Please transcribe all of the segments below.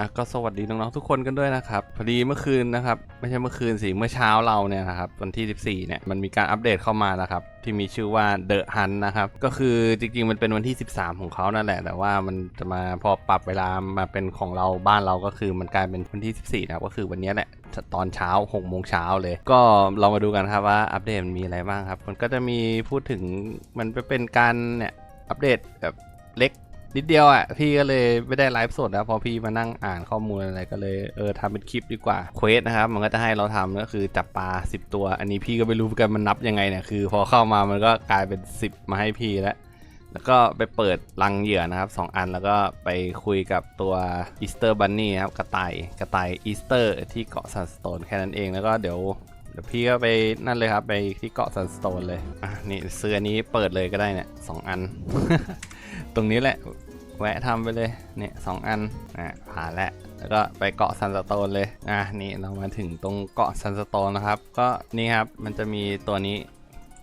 อะก็สวัสดีน้องๆทุกคนกันด้วยนะครับ พอดีเมื่อคืนนะครับ ไม่ใช่เมื่อคืนสิ เมื่อเช้าเราเนี่ยนะครับวันที่ 14 เนี่ยมันมีการอัปเดตเข้ามานะครับ ที่มีชื่อว่า The Hunt นะครับ ก็คือจริงๆ มันเป็นวันที่ 13 ของเขานั่นแหละ แต่ว่ามันจะมาพอปรับเวลามาเป็นของเราบ้านเราก็คือมันกลายเป็นวันที่ 14 นะครับ ก็คือวันนี้แหละตอนเช้า6โมงเช้าเลย ก็เรามาดูกันครับว่าอัปเดตมันมีอะไรบ้างครับ มันก็จะมีพูดถึงมันเป็นการเนี่ยอัปเดตแบบเล็ก นิดเดียวอะ พี่ก็เลยไม่ได้ไลฟ์สดนะพอพี่มานั่งอ่านข้อมูลอะไรก็เลยเออทำเป็นคลิปดีกว่าเควสนะครับ มันก็จะให้เราทำก็คือจับปลา 10 ตัว อันนี้พี่ก็ไม่รู้กันมันนับยังไงเนี่ยคือ พอเข้ามามันก็กลายเป็น 10 มาให้พี่แล้วแล้วก็ไปเปิดรังเหยื่อนะครับ 2 อันแล้วก็ไปคุยกับตัวอีสเตอร์บันนี่ครับกระต่ายกระต่ายอีสเตอร์ที่เกาะซันสโตนแค่นั้นเองแล้วก็เดี๋ยว เดี๋ยวพี่ก็ไปนั่นเลยครับไปที่เกาะซันสโตนเลย อะนี่ซื้ออันนี้เปิดเลยก็ได้เนี่ยสองอัน ตรงนี้แหละ แวะทำไปเลยเนี่ยสองอันอะผ่านแล้วแล้วก็ไปเกาะซันสโตนเลย อะนี่เรามาถึงตรงเกาะซันสโตนนะครับ ก็นี่ครับมันจะมีตัวนี้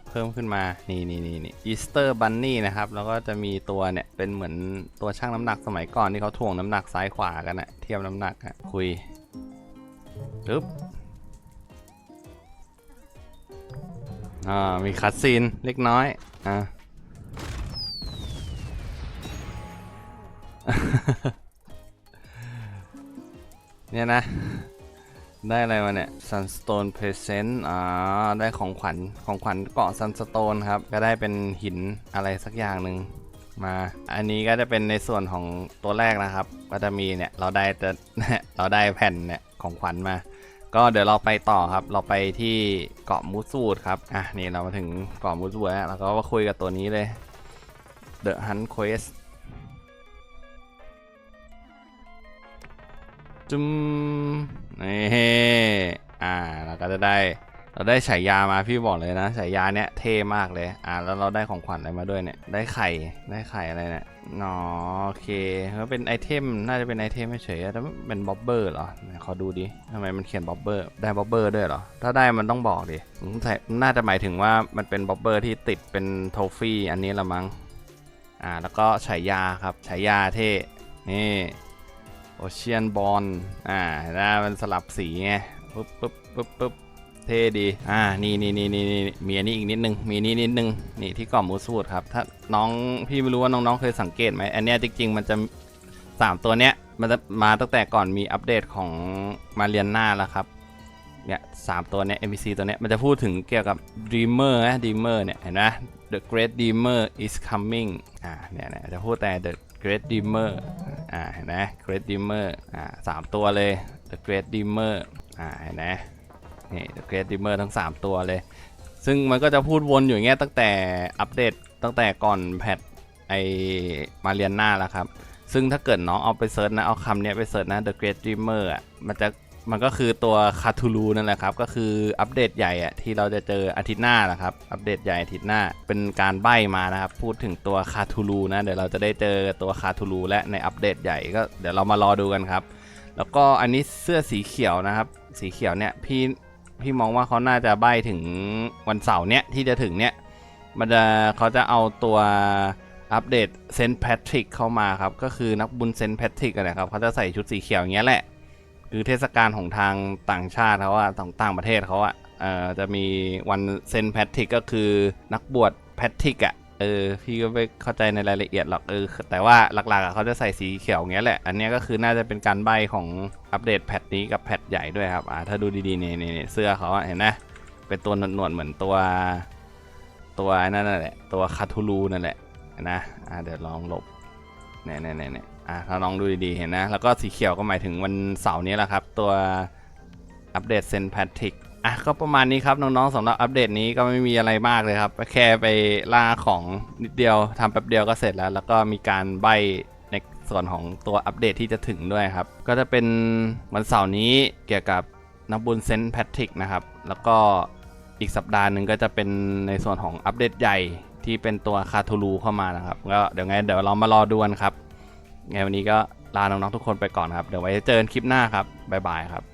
เพิ่มขึ้นมา นี่นี่นี่นี่อีสเตอร์บันนี่นะครับ แล้วก็จะมีตัวเนี่ย เป็นเหมือนตัวช่างน้ำหนักสมัยก่อนที่เขาถ่วงน้ำหนักซ้ายขวากันอะเทียบน้ำหนักอะคุยปึ๊บ อ่ามีคัดซีนเล็กน้อยอ่าเนี่ยนะ ได้อะไรมาเนี่ย Sunstone Present อ่า ได้ของขวัญ ของขวัญเกาะ Sunstone ครับ ก็ได้เป็นหินอะไรสักอย่างหนึ่งมา อันนี้ก็จะเป็นในส่วนของตัวแรกนะครับ ก็จะมีเนี่ย เราได้แต่เราได้แผ่นเนี่ย ของขวัญมา ก็เดี๋ยวเราไปต่อครับ เราไปที่เกาะมูสูดครับ อะนี่เรามาถึงเกาะมูสูดแล้วเราก็มาคุยกับตัวนี้เลย The Hunt Quest จุมนี่อ่า เราก็จะได้ เราได้ฉายามาพี่บอกเลยนะฉายาเนี้ยเท่มากเลย อ่าแล้วเราได้ของขวัญอะไรมาด้วยเนี่ย ได้ไข่ ได้ไข่อะไรเนี่ยนอโอเคก็เป็นไอเทม น่าจะเป็นไอเทมเฉยๆแต่มันเป็นบ๊อบเบอร์เหรอไหนขอดูดิทำไมมันเขียนบ๊อบเบอร์ ได้บ๊อบเบอร์ด้วยเหรอ ถ้าได้มันต้องบอกดิสงสัยน่าจะหมายถึงว่ามันเป็นบ๊อบเบอร์ที่ติดเป็นโทฟี่อันนี้ละมั้ง อ่า แล้วก็ฉายาครับฉายาเท่ นี่โอเชียนบอล อ่าเห็นะมันสลับสีไงปุ๊บปุ๊บปุ๊บปุ๊บ เท่ดี อ่า นี่นี่นี่นี่นี่มีอันนี้อีกนิดนึง มีนี่นิดนึง นี่ที่กล่อมมูสูดครับ ถ้าน้องพี่ไม่รู้ว่าน้องๆเคยสังเกตไหม อันเนี้ยจริง ๆ มันจะสามตัวเนี้ย มันจะมาตั้งแต่ก่อนมีอัปเดตของมาเรียนหน้าแล้วครับ เนี่ยสามตัวเนี้ย NPC ตัวเนี้ย มันจะพูดถึงเกี่ยวกับ Dreamer นะ Dreamer เนี่ย เห็นไหม The Great Dreamer is coming อ่า เนี่ยเนี่ยจะพูดแต่ The Great Dreamer อ่า เห็นไหม Great Dreamer อ่าสามตัวเลย The Great Dreamer อ่า เห็นไหม นี่ The Great Dreamer ทั้ง 3 ตัวเลย ซึ่งมันก็จะพูดวนอยู่อย่างเงี้ยตั้งแต่อัปเดตตั้งแต่ก่อนแพทไอมาเรียนหน้าแล้วครับ ซึ่งถ้าเกิดน้องเอาไปเซิร์ชนะ เอาคำนี้ไปเซิร์ชนะ The Great Dreamer อะมันจะมันก็คือตัวคาทูลูนั่นแหละครับ ก็คืออัปเดตใหญ่อะที่เราจะเจออาทิตย์หน้าแหละครับ อัปเดตใหญ่อาทิตย์หน้า เป็นการใบ้มานะครับ พูดถึงตัวคาทูลูนะ เดี๋ยวเราจะได้เจอตัวคาทูลูและในอัปเดตใหญ่ก็เดี๋ยวเรามารอดูกันครับ แล้วก็อันนี้เสื้อสีเขียวนะครับ สีเขียวเนี่ยพี่ พี่มองว่าเขาน่าจะใบถึงวันเสาร์เนี้ยที่จะถึงเนี้ยมันจะเขาจะเอาตัวอัปเดตเซนต์แพทริกเข้ามาครับ ก็คือนักบุญเซนต์แพทริกนะครับเขาจะใส่ชุดสีเขียวอย่างเงี้ยแหละ คือเทศกาลของทางต่างชาติเขาอะต่างต่างประเทศเขาอะเออจะมีวันเซนต์แพทริกก็คือนักบวชแพทริกอะ เออพี่ก็ไม่เข้าใจในรายละเอียดหรอกเออ แต่ว่าหลักๆอะเขาจะใส่สีเขียวอย่างเงี้ยแหละ อันนี้ก็คือน่าจะเป็นการใบของอัปเดตแพทนี้กับแพทใหญ่ด้วยครับอ่าถ้าดูดีๆเนี่ยเนี่ยเสื้อเขาเห็นไหมเป็นตัวหนวดๆเหมือนตัว ตัวนั่นน่ะแหละตัวคาทูลูนั่นแหละเห็นนะอ่าเดี๋ยวลองหลบเนี่ยเนี่ยเนี่ยเนี่ยอ่าถ้าลองดูดีๆเห็นนะ แล้วก็สีเขียวก็หมายถึงวันเสาร์นี้แหละครับ ตัวอัปเดตเซนแพทริก อะก็ประมาณนี้ครับน้องๆสำหรับอัปเดตนี้ก็ไม่มีอะไรมากเลยครับแค่ไปล่าของนิดเดียวทำแป๊บเดียวก็เสร็จแล้ว แล้วก็มีการใบในส่วนของตัวอัปเดตที่จะถึงด้วยครับ ก็จะเป็นวันเสาร์นี้เกี่ยวกับนักบุญเซนแพทริกนะครับแล้วก็อีกสัปดาห์หนึ่งก็จะเป็นในส่วนของอัปเดตใหญ่ที่เป็นตัวคาทูลูเข้ามานะครับก็เดี๋ยวไงเดี๋ยวเรามารอดูกันครับไงวันนี้ก็ลาน้องๆทุกคนไปก่อนครับ เดี๋ยวไว้เจอกันคลิปหน้าครับบ๊ายบายครับ